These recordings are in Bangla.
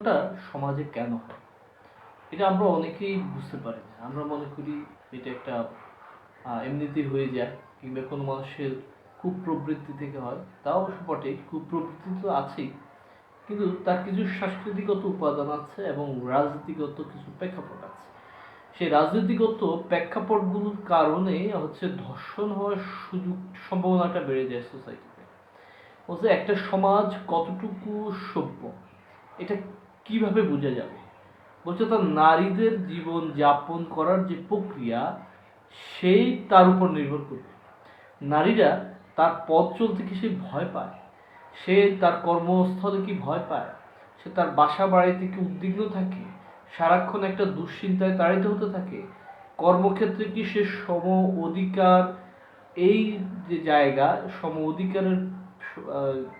টা সমাজে কেন হয়? এটা আমরা অনেকেই বুঝতে পারি না। আমরা মনে করি এটা একটা এমনিতেই হয়ে যায় কিংবা কোনো মানুষের কুপ্রবৃত্তি থেকে হয়। তা অবশ্য বটে, কুপ্রবৃত্তি তো আছেই। কিন্তু তার কিছু সাংস্কৃতিগত উপাদান আছে এবং রাজনীতিগত কিছু প্রেক্ষাপট আছে। সেই রাজনীতিগত প্রেক্ষাপটগুলোর কারণে হচ্ছে ধর্ষণ হওয়ার সুযোগ, সম্ভাবনাটা বেড়ে যায় সোসাইটিতে বলছে একটা সমাজ কতটুকু সভ্য, এটা কীভাবে বোঝা যাবে? বলছে তার নারীদের জীবন যাপন করার যে প্রক্রিয়া, সেই তার উপর নির্ভর করবে। নারীরা তার পথ চলতে কি সে ভয় পায়? সে তার কর্মস্থলে কি ভয় পায়? সে তার বাসা বাড়িতে কি উদ্বিগ্ন থাকে? সারাক্ষণ একটা দুশ্চিন্তায় তাড়িত হতে থাকে? কর্মক্ষেত্রে কি সে সম অধিকার? এই যে জায়গা, সম অধিকারের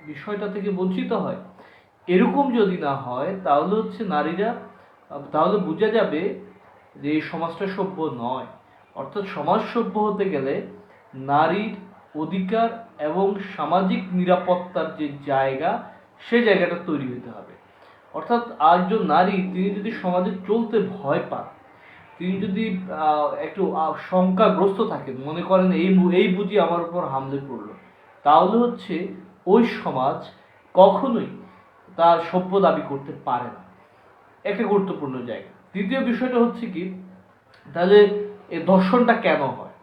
বিষয়টা থেকে বঞ্চিত হয় এরকম যদি না হয়, তাহলে হচ্ছে নারীরা, তাহলে বোঝা যাবে যে এই সমাজটা সভ্য নয়। অর্থাৎ সমাজ সভ্য হতে গেলে নারীর অধিকার এবং সামাজিক নিরাপত্তার যে জায়গা, সে জায়গাটা তৈরি হতে হবে। অর্থাৎ একজন নারী, তিনি যদি সমাজে চলতে ভয় পান, তিনি যদি একটু শঙ্কাগ্রস্ত থাকেন, মনে করেন এই এই বুঝি আমার উপর হামলে পড়ল, তাহলে হচ্ছে ওই সমাজ কখনোই তার সভ্য দাবি করতে পারে না। একটা গুরুত্বপূর্ণ জায়গা। দ্বিতীয় বিষয়টা হচ্ছে কি তাহলে এই ধর্ষণটা কেন হয়?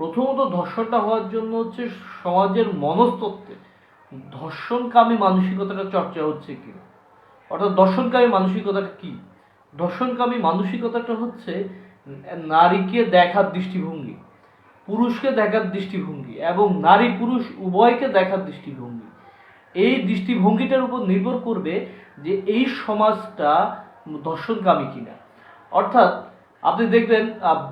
প্রথমত ধর্ষণটা হওয়ার জন্য হচ্ছে সমাজের মনস্তত্ত্বে ধর্ষণকামী মানসিকতাটা চর্চা হচ্ছে কি? অর্থাৎ দর্শনকামী মানসিকতাটা কি? দর্শনকামী মানসিকতাটা হচ্ছে নারীকে দেখার দৃষ্টিভঙ্গি, পুরুষকে দেখার দৃষ্টিভঙ্গি এবং নারী পুরুষ উভয়কে দেখার দৃষ্টিভঙ্গি। এই দৃষ্টিভঙ্গিটার উপর নির্ভর করবে যে এই সমাজটা দর্শনকামী কিনা। অর্থাৎ আপনি দেখবেন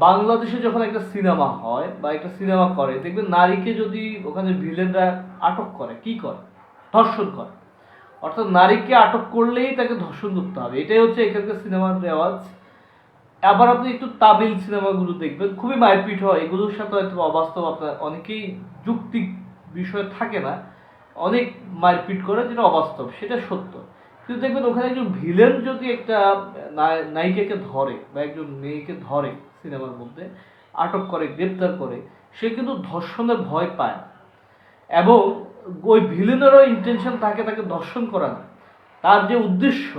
বাংলাদেশে যখন একটা সিনেমা হয় বা একটা সিনেমা করে, দেখবেন নারীকে যদি ওখানে ভিলেনরা আটক করে, কি করে? ধর্ষণ করে। অর্থাৎ নারীকে আটক করলেই তাকে ধর্ষণ করতে হবে। এটাই হচ্ছে এখানকার সিনেমার রেওয়াজ। আবার আপনি একটু তামিল সিনেমাগুলো দেখবেন, খুবই মারপিট হয়। এগুলোর সাথে হয়তো অবাস্তব আপনার অনেকেই যুক্তি বিষয় থাকে না। অনেক মারপিট করে যেটা অবাস্তব, সেটা সত্য। কিন্তু দেখবেন ওখানে একজন ভিলেন যদি একটা নায়িকাকে ধরে বা একজন মেয়েকে ধরে সিনেমার মধ্যে, আটক করে, গ্রেপ্তার করে, সে কিন্তু ধর্ষণের ভয় পায়। এবং ওই ভিলেনেরও ইন্টেনশন থাকে তাকে ধর্ষণ করা না তার যে উদ্দেশ্য,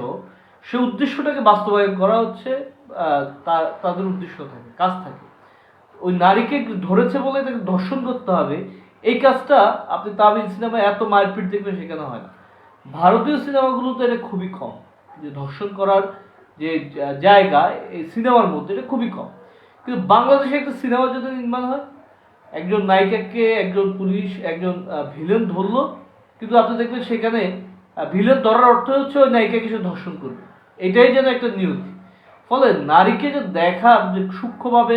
সে উদ্দেশ্যটাকে বাস্তবায়ন করা হচ্ছে তাদের উদ্দেশ্য থাকে, কাজ থাকে। ওই নারীকে ধরেছে বলে তাকে ধর্ষণ করতে হবে এই কাজটা আপনি তামিল সিনেমায় এত মারপিট দেখবেন সেখানে হয় না। ভারতীয় সিনেমাগুলোতে এটা খুবই কম। যে ধর্ষণ করার যে জায়গা, এই সিনেমার মধ্যে এটা খুবই কম। কিন্তু বাংলাদেশে একটা সিনেমা যদি নির্মাণ হয়, একজন নায়িকাকে একজন পুলিশ, একজন ভিলেন ধরলো, কিন্তু আপনি দেখবেন সেখানে ভিলেন ধরার অর্থ হচ্ছে ওই নায়িকাকে সে ধর্ষণ করবে। এটাই যেন একটা নিয়তি। ফলে নারীকে যে দেখা যে সূক্ষ্মভাবে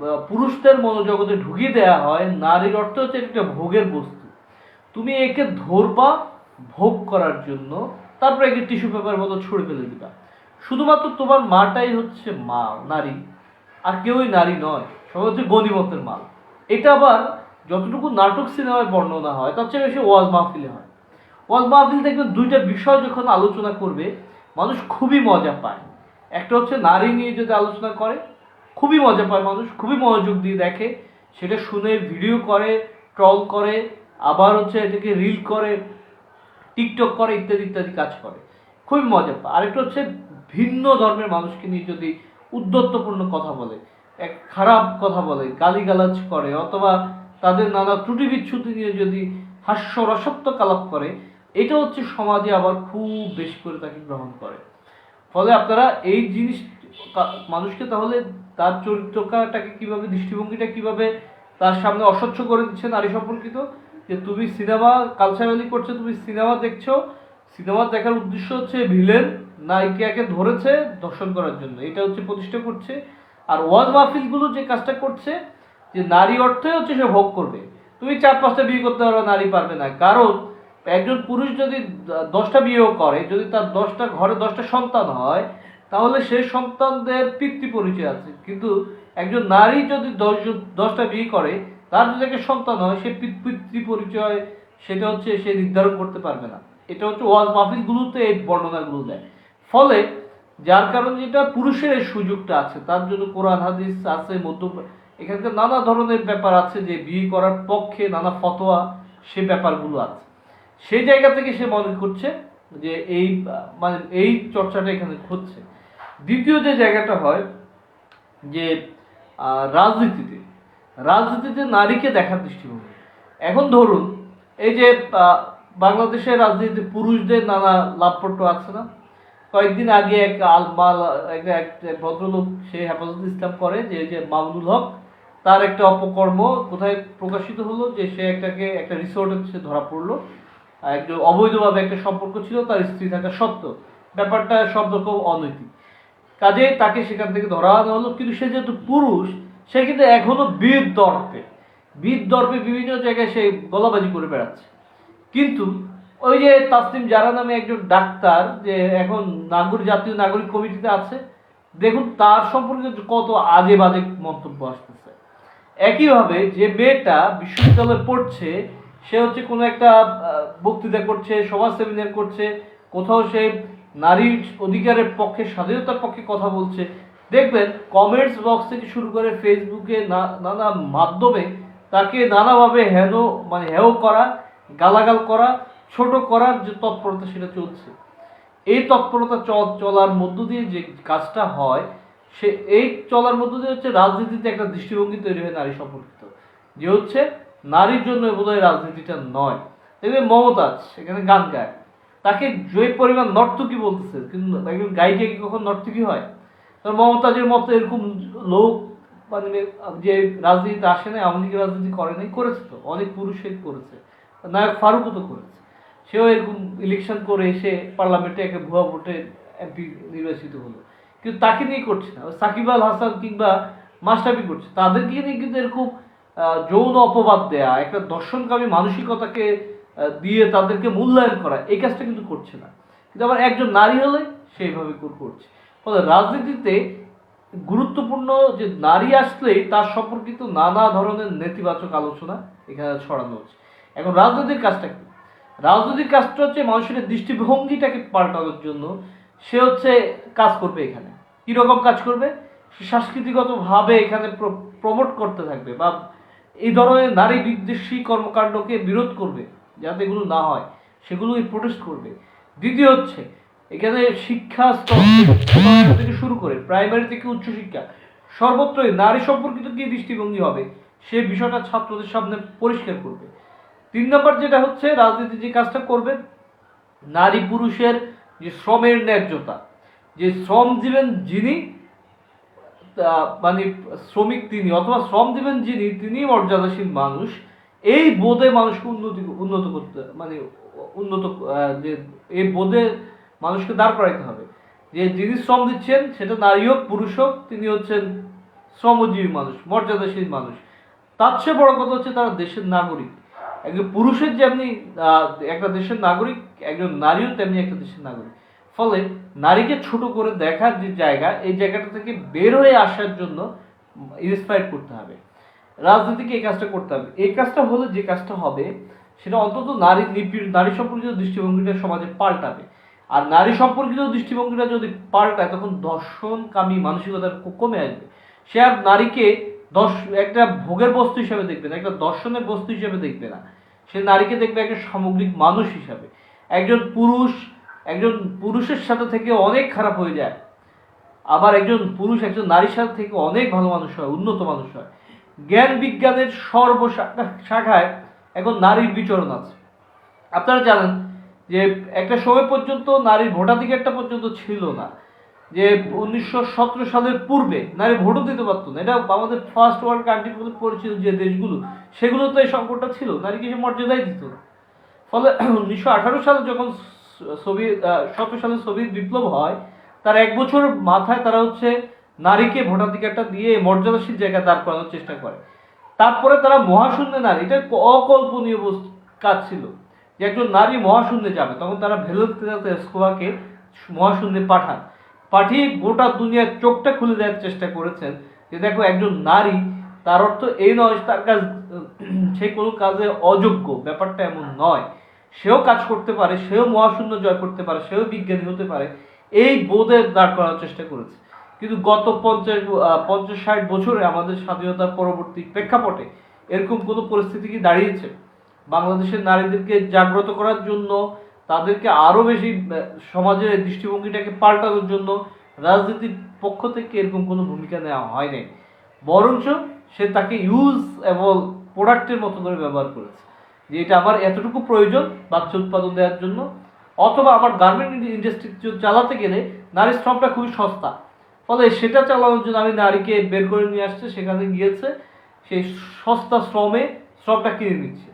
পুরুষদের মনোজগতে ঢুকিয়ে দেওয়া হয়, নারীর অর্থ হচ্ছে একটা ভোগের বস্তু। তুমি একে ধরবা ভোগ করার জন্য, তারপরে একে টিস্যু পেপার মতো ছুঁড়ে ফেলে দিবা। শুধুমাত্র তোমার মাটাই হচ্ছে মা নারী। আর কেউই নারী নয়, সবাই হচ্ছে গণিমতের মাল। এটা আবার যতটুকু নাটক সিনেমায় বর্ণনা হয়, তার চেয়ে বেশি ওয়াজ মাহফিলে হয়। ওয়াজ মাহফিল দেখবেন দুইটা বিষয় যখন আলোচনা করবে, মানুষ খুবই মজা পায়। একটা হচ্ছে নারী নিয়ে যদি আলোচনা করে খুবই মজা পায় মানুষ, খুবই মনোযোগ দিয়ে দেখে। সেটা শুনে ভিডিও করে ট্রল করে, আবার হচ্ছে এটাকে রিল করে টিকটক করে ইত্যাদি ইত্যাদি কাজ করে। খুবই মজা পায়। আরেকটা হচ্ছে ভিন্ন ধর্মের মানুষকে নিয়ে যদি উদ্ধত্তপূর্ণ কথা বলে, এক খারাপ কথা বলে, গালিগালাজ করে, অথবা তাদের নানা ত্রুটি বিচ্ছুতি নিয়ে যদি হাস্য রসাত্মক আলাপ করে, এটা হচ্ছে সমাজে আবার খুব বেশি করে তাকে গ্রহণ করে। ফলে আপনারা এই জিনিস মানুষকে তাহলে তার চরিত্রটাকে কীভাবে, দৃষ্টিভঙ্গিটা কীভাবে তার সামনে অস্বচ্ছ করে দিচ্ছে নারী সম্পর্কিত? যে তুমি সিনেমা কালচারালি করছ, তুমি সিনেমা দেখছ, সিনেমা দেখার উদ্দেশ্য হচ্ছে ভিলেন নায়িকাকে ধরেছে দর্শন করার জন্য। এটা হচ্ছে প্রতিষ্ঠা করছে। আর ওয়াজ মাহফিলগুলো যে কাজটা করছে, যে নারী অর্থে হচ্ছে সে ভোগ করবে। তুমি চার পাঁচটা বিয়ে করতে পারবে নারী পারবে না। কারণ একজন পুরুষ যদি দশটা বিয়েও করে, যদি তার দশটা ঘরে দশটা সন্তান হয় তাহলে সেই সন্তানদের পিতৃ পরিচয় আছে। কিন্তু একজন নারী যদি দশজন দশটা বিয়ে করে, তার যদি একটা সন্তান হয়, সে পিতৃ পরিচয় সেটা হচ্ছে সে নির্ধারণ করতে পারবে না। এটা হচ্ছে ওয়াজ মাহফিলগুলোতে এই বর্ণনাগুলো দেয়। ফলে যার কারণে যেটা পুরুষের এই সুযোগটা আছে, তার জন্য কোরআন, হাদিস আছে, মধ্য, এখানকার নানা ধরনের ব্যাপার আছে যে বিয়ে করার পক্ষে নানা ফতোয়া সে ব্যাপারগুলো আছে। সেই জায়গা থেকে সে মনে করছে যে এই মানে এই চর্চাটা এখানে হচ্ছে। দ্বিতীয় যে জায়গাটা হয় যে রাজনীতিতে রাজনীতিতে নারীকে দেখার দৃষ্টিভঙ্গি। এখন ধরুন, এই যে বাংলাদেশের রাজনীতিতে পুরুষদের নানা লাভপট্য আছে না? কয়েকদিন আগে এক আলমাল, এক ভদ্রলোক, সে হেফাজত ইসলাম করে যে যে মামুনুল হক, তার একটা অপকর্ম কোথায় প্রকাশিত হলো যে, সে একটাকে, একটা রিসোর্টে সে ধরা পড়ল। একজন অবৈধভাবে একটা সম্পর্ক ছিল, তার স্ত্রী থাকা সত্ত্বেও। ব্যাপারটা সব রকম অনৈতিক। কাজে তাকে সেখান থেকে ধরা হলো। কিন্তু সে যেহেতু পুরুষ, সে কিন্তু এখনও বীর দর্পে। বীর দর্পে বিভিন্ন জায়গায় সে গলাবাজি করে বেড়াচ্ছে। কিন্তু ওই যে তাসলিম জারা নামে একজন ডাক্তার যে এখন নাগরিক, জাতীয় নাগরিক কমিটিতে আছে, দেখুন তার সম্পর্কে কত আজে বাজে মন্তব্য আসতেছে। একইভাবে যে মেয়েটা বিশ্ববিদ্যালয়ে পড়ছে, সে হচ্ছে কোনো একটা বক্তৃতা করছে সভা সেমিনার করছে, কোথাও সে নারীর অধিকারের পক্ষে, স্বাধীনতার পক্ষে কথা বলছে। দেখবেন কমেন্টস বক্স থেকে শুরু করে ফেসবুকে নানা মাধ্যমে তাকে নানাভাবে হেন মানে হেও করা, গালাগাল করা, ছোট করার যে তৎপরতা সেটা চলছে। এই তৎপরতা চলার মধ্য দিয়ে যে কাজটা হয়, সে, এই চলার মধ্য দিয়ে হচ্ছে রাজনীতিতে একটা দৃষ্টিভঙ্গি তৈরি হয় নারী সম্পর্কিত। যে হচ্ছে, নারীর জন্য বোধহয় রাজনীতিটা নয়। দেখবে মমতাজ, এখানে গান গায়। তাকে যে পরিমাণ নর্তকী বলতেছে, কিন্তু একজন গায়িকা কি কখন নর্তকী হয়? তার মমতাজের মতো এরকম লোক মানে যে রাজনীতিতে আসে না আওয়ামী লীগের রাজনীতি করে নাই, করেছে তো, অনেক পুরুষে করেছে। নায়ক ফারুকও তো করেছে। সেও এরকম ইলেকশন করে এসে পার্লামেন্টে একটা ভুয়া ভোটে এমপি নির্বাচিত হলো। কিন্তু তাকে নিয়ে করছে না। সাকিব আল হাসান কিংবা মাস্টাবি করছে। তাদেরকে নিয়ে কিন্তু এরকম যৌন অপবাদ দেয়া, একটা দর্শনকামী মানসিকতাকে দিয়ে তাদেরকে মূল্যায়ন করা, এই কাজটা কিন্তু করছে না। কিন্তু আবার একজন নারী হলে সেইভাবে করছে। ফলে রাজনীতিতে গুরুত্বপূর্ণ যে নারী আসলেই তার সম্পর্কিত নানা ধরনের নেতিবাচক আলোচনা এখানে ছড়ানো হচ্ছে। এখন রাজনৈতিক কাজটা কি? রাজনৈতিক কাজটা হচ্ছে মানুষের দৃষ্টিভঙ্গিটাকে পাল্টানোর জন্য সে হচ্ছে কাজ করবে এখানে। কীরকম কাজ করবে? সে সাংস্কৃতিগতভাবে এখানে প্রমোট করতে থাকবে বা এই ধরনের নারী বিদ্বেষী কর্মকাণ্ডকে বিরোধ করবে। যাতে এগুলো না হয় সেগুলো প্রোটেস্ট করবে। দ্বিতীয় হচ্ছে, এখানে শিক্ষা স্তর থেকে- শুরু করে প্রাইমারি থেকে উচ্চশিক্ষা সর্বত্রই নারী সম্পর্কিত কি দৃষ্টিভঙ্গি হবে, সে বিষয়টা ছাত্রদের সামনে পরিষ্কার করবে। তিন নম্বর যেটা হচ্ছে, রাজনীতি যে কাজটা করবে, নারী পুরুষের যে শ্রমের ন্যায্যতা, যে শ্রম দিবেন যিনি মানে শ্রমিক তিনি, অথবা শ্রম দিবেন যিনি, তিনি মর্যাদাশীল মানুষ এই বোধে মানুষকে উন্নতি, উন্নত করতে মানে উন্নত যে এই বোধে মানুষকে দাঁড় করাইতে হবে। যে যিনি শ্রম দিচ্ছেন সেটা নারী হোক, পুরুষ হোক, তিনি হচ্ছেন শ্রমজীবী মানুষ, মর্যাদাশীল মানুষ। তার চেয়ে বড় কথা হচ্ছে তারা দেশের নাগরিক। একজন পুরুষের যেমনি একটা দেশের নাগরিক, একজন নারীও তেমনি একটা দেশের নাগরিক। ফলে নারীকে ছোট করে দেখার যে জায়গা, এই জায়গাটা থেকে বের হয়ে আসার জন্য ইন্সপায়ার করতে হবে। রাজনীতিকে এই কাজটা করতে হবে। এই কাজটা হলে যে কাজটা হবে, সেটা অন্তত নারী নিপীড়, নারী সম্পর্কিত দৃষ্টিভঙ্গিটা সমাজে পাল্টাবে। আর নারী সম্পর্কিত দৃষ্টিভঙ্গিটা যদি পাল্টায়, তখন দর্শনকামী মানসিকতা ক- কমে আসবে। সে আর নারীকে দর্শ, একটা ভোগের বস্তু হিসাবে দেখবে না, একটা দর্শনের বস্তু হিসাবে দেখবে না। সে নারীকে দেখবে একটা সামগ্রিক মানুষ হিসাবে। একজন পুরুষ, একজন পুরুষের সাথে থেকে অনেক খারাপ হয়ে যায়। আবার একজন পুরুষ, একজন নারীর সাথে থেকে অনেক ভালো মানুষ হয়, উন্নত মানুষ হয়। জ্ঞান বিজ্ঞানের সর্ব শাখা- শাখায় এখন নারীর বিচরণ আছে। আপনারা জানেন যে একটা সময় পর্যন্ত নারীর ভোটাধিকারটা পর্যন্ত ছিল না। যে উনিশশো সতেরো সালের পূর্বে নারী ভোটও দিতে পারতো না। এটা আমাদের ফার্স্ট ওয়ার্ল্ড কান্ট্রি বলে পরিচিত যে দেশগুলো সেগুলো তো এই সংকটটা ছিল। নারীকে সে মর্যাদাই দিত না। ফলে উনিশশো আঠারো সালে যখন সোভিয়েত সতেরো সালে সোভিয়েত বিপ্লব হয়, তার এক বছর মাথায় তারা হচ্ছে নারীকে ভোটাধিকারটা দিয়ে মর্যাদাশীল জায়গায় দাঁড় করানোর চেষ্টা করে। তারপরে তারা মহাশূন্যে নারী, এটা অকল্পনীয় কাজ ছিল যে একজন নারী মহাশূন্যে যাবে, তখন তারা ভেলোস্কোভাকে মহাশূন্যে পাঠান। পাঠিয়ে গোটা দুনিয়ার চোখটা খুলে দেওয়ার চেষ্টা করেছেন যে দেখো একজন নারী, তার অর্থ এই নয় তার কাজ, সে কোনো কাজে অযোগ্য, ব্যাপারটা এমন নয়। সেও কাজ করতে পারে, সেও মহাশূন্য জয় করতে পারে, সেও বিজ্ঞানী হতে পারে, এই বোধে দাঁড় করার চেষ্টা করেছে। কিন্তু গত পঞ্চাশ পঞ্চাশ ষাট বছরে আমাদের স্বাধীনতার পরবর্তী প্রেক্ষাপটে এরকম কোনো পরিস্থিতি কি দাঁড়িয়েছে? বাংলাদেশের নারীদেরকে জাগ্রত করার জন্য, তাদেরকে আরও বেশি সমাজের দৃষ্টিভঙ্গিটাকে পাল্টানোর জন্য রাজনীতির পক্ষ থেকে এরকম কোনো ভূমিকা নেওয়া হয় নাই বরঞ্চ সে তাকে ইউজ এবং প্রোডাক্টের মতো করে ব্যবহার করেছে। যে এটা আমার এতটুকু প্রয়োজন বাচ্চা উৎপাদন দেওয়ার জন্য, অথবা আমার গার্মেন্ট ইন্ডাস্ট্রি চালাতে গেলে নারী শ্রমটা খুবই সস্তা। ফলে সেটা চালানোর জন্য আমি নারীকে বের করে নিয়ে আসছে, সেখানে গিয়েছে সেই সস্তা শ্রমে শ্রমটা কিনে নিচ্ছে।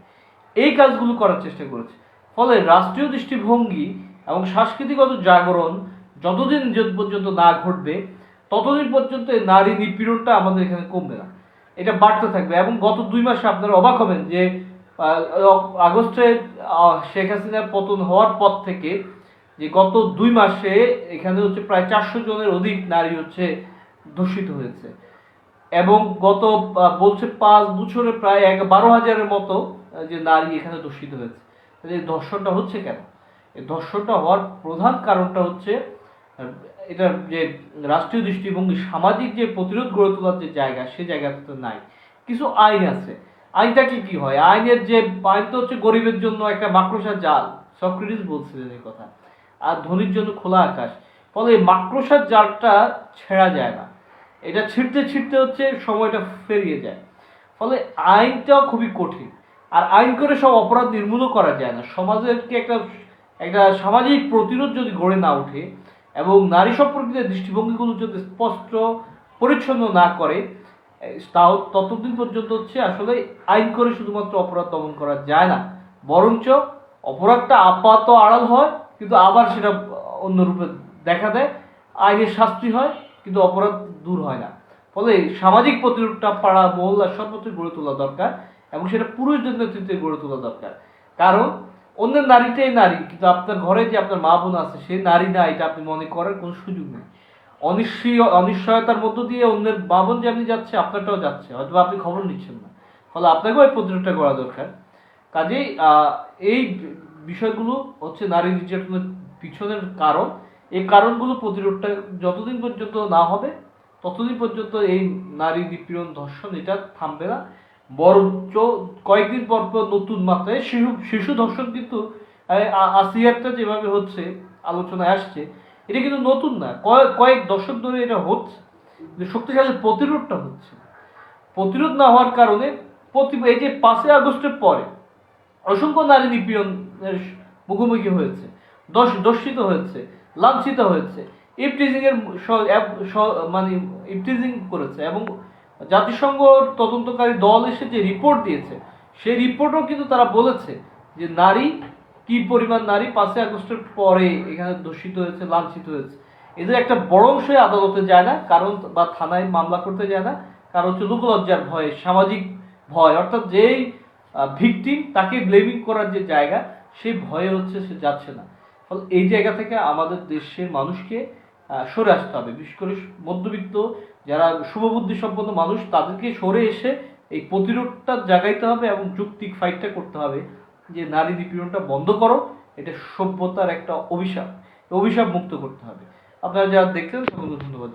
এই কাজগুলো করার চেষ্টা করেছে। ফলে রাষ্ট্রীয় দৃষ্টিভঙ্গি এবং সাংস্কৃতিগত জাগরণ যতদিন পর্যন্ত না ঘটবে, ততদিন পর্যন্ত এই নারী নিপীড়নটা আমাদের এখানে কমবে না। এটা বাড়তে থাকবে এবং গত দুই মাসে আপনারা অবাক হবেন যে আগস্টে শেখ হাসিনার পতন হওয়ার পর থেকে যে গত দুই মাসে এখানে হচ্ছে প্রায় চারশো জনের অধিক নারী হচ্ছে ধর্ষিত হয়েছে। এবং গত বলছে পাঁচ বছরে প্রায় এক বারো হাজারের মতো যে নারী এখানে ধর্ষিত হয়েছে। এই ধর্ষণটা হচ্ছে কেন? এই ধর্ষণটা হওয়ার প্রধান কারণটা হচ্ছে এটার যে রাষ্ট্রীয় দৃষ্টিভঙ্গি, সামাজিক যে প্রতিরোধ গড়ে তোলার যে জায়গা, সে জায়গাতে নাই। কিছু আইন আছে। আইনটা কি কি হয়? আইনের যে, আইন তো হচ্ছে গরিবের জন্য একটা মাকড়সা জাল। সক্রেটিস বলছিলেন এই কথা। আর ধনীর জন্য খোলা আকাশ। ফলে মাকড়সার জালটা ছেঁড়া যায় না। এটা ছিঁড়তে ছিঁড়তে হচ্ছে সময়টা ফেরিয়ে যায়। ফলে আইনটাও খুবই কঠিন। আর আইন করে সব অপরাধ নির্মূলও করা যায় না। সমাজেরকে একটা একটা সামাজিক প্রতিরোধ যদি গড়ে না ওঠে এবং নারী সম্পর্কিত দৃষ্টিভঙ্গিগুলো যদি স্পষ্ট, পরিচ্ছন্ন না করে, তাও ততদিন পর্যন্ত হচ্ছে আসলে আইন করে শুধুমাত্র অপরাধ দমন করা যায় না। বরঞ্চ অপরাধটা আপাত আড়াল হয় কিন্তু আবার সেটা অন্য রূপে দেখা দেয়। আইনের শাস্তি হয়, কিন্তু অপরাধ দূর হয় না। ফলে সামাজিক প্রতিরোধটা পাড়া মহল্লা সর্বত্র গড়ে তোলা দরকার এবং সেটা পুরুষদের নেতৃত্বে গড়ে তোলা দরকার। কারণ অন্যের নারীটাই নারী, কিন্তু আপনার ঘরে যে আপনার মা বোন আছে, সেই নারী না, এটা আপনি মনে করার কোনো সুযোগ নেই। অনিশ্চয়, অনিশ্চয়তার মধ্য দিয়ে অন্যের মা বোন যেমনি যাচ্ছে, আপনারটাও যাচ্ছে হয়তো আপনি খবর নিচ্ছেন না। ফলে আপনাকেও এই প্রতিরোধটা করা দরকার। কাজেই এই বিষয়গুলো হচ্ছে নারী নির্যাতনের পিছনের কারণ। এই কারণগুলো প্রতিরোধটা যতদিন পর্যন্ত না হবে, ততদিন পর্যন্ত এই নারী নিপীড়ন ধর্ষণ এটা থামবে না। বরঞ্চ কয়েকদিন পর পর নতুন মাত্রায় শিশু শিশু ধর্ষণ কিন্তু আসিয়ারটা যেভাবে হচ্ছে আলোচনায় আসছে, এটা কিন্তু নতুন না। কয়েক দশক ধরে এটা হচ্ছে, যে শক্তিশালী প্রতিরোধটা হচ্ছে প্রতিরোধ না হওয়ার কারণে প্রতি, এই যে পাঁচই আগস্টের পরে অসংখ্য নারী নিপীড়নের মুখোমুখি হয়েছে দশ দর্শিত হয়েছে, লাঞ্ছিত হয়েছে ইপটিজিং এর স- এব- স- মানে ইপটিজিং করেছে এবং জাতিসংঘ তদন্তকারী দল এসে যে রিপোর্ট দিয়েছে, সেই রিপোর্টও কিন্তু তারা বলেছে যে নারী, কি পরিমাণ নারী পাঁচই আগস্টের পরে এখানে দূষিত হয়েছে, লাঞ্ছিত হয়েছে। এদের একটা বড় অংশই আদালতে যায় না, কারণ বা থানায় মামলা করতে যায় না, কারণ হচ্ছে লোকলজ্জার ভয়ে, সামাজিক ভয়, অর্থাৎ যেই ভিকটিম তাকে ব্লেমিং করার যে জায়গা সেই ভয়ে হচ্ছে সে যাচ্ছে না। ফলে এই জায়গা থেকে আমাদের দেশের মানুষকে সরে আসতে হবে। বিশেষ করে মধ্যবিত্ত যারা শুভবুদ্ধি সম্পন্ন মানুষ, তাদেরকে সরে এসে এই প্রতিরোধটা জাগাইতে হবে এবং যৌক্তিক ফাইটটা করতে হবে যে নারী নিপীড়নটা বন্ধ করো, এটা সভ্যতার একটা অভিশাপ। অভিশাপ মুক্ত করতে হবে। আপনারা যারা দেখলেন, সকলকে ধন্যবাদ